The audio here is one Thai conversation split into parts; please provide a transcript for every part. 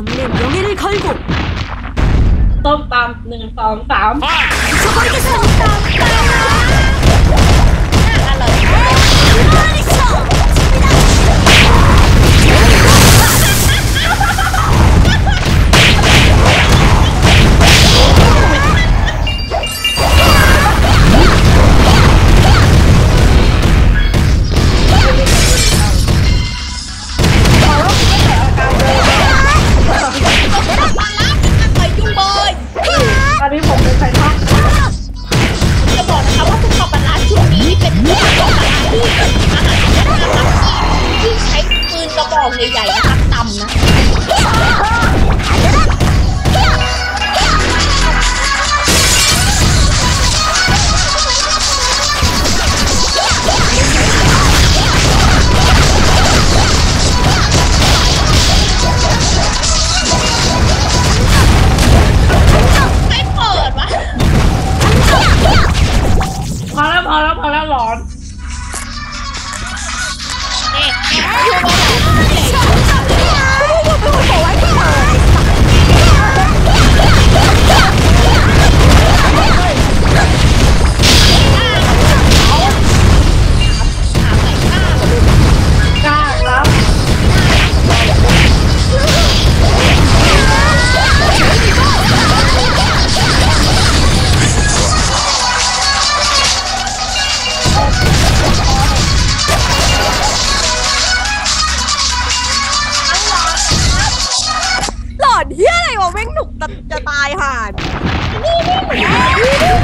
강력 명예를 걸고 ต้มตำหนึ่งสองสาม 서버에게서 Ay, ay, ay. จะตายห่านนี่นี่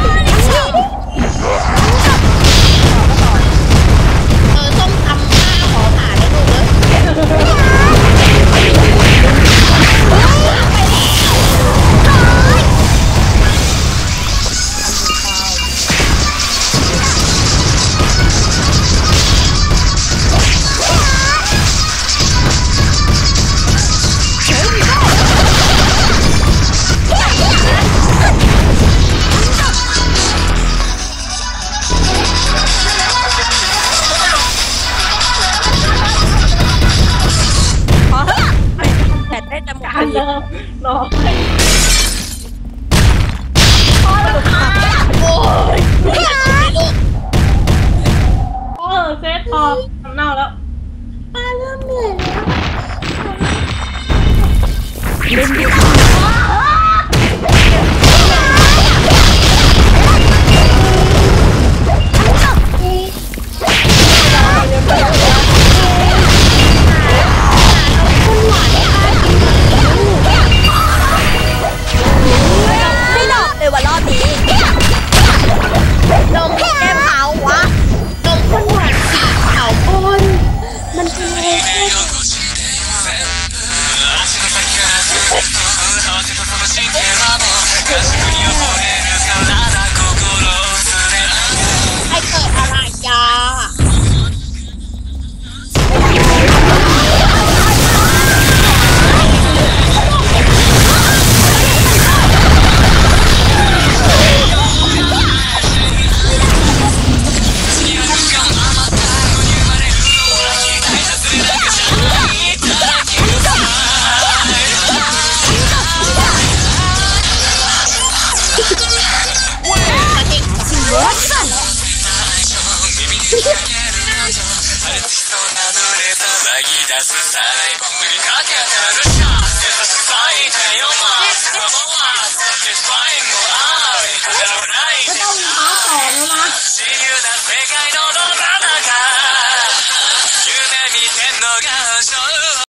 มการเลิกน้อพอแล้วค่ะโอ้ยเออเซตพอทำเน่าแล้วป้าเริ่มเหนื่อยแล้วเล่นดีกว่า ya se sabe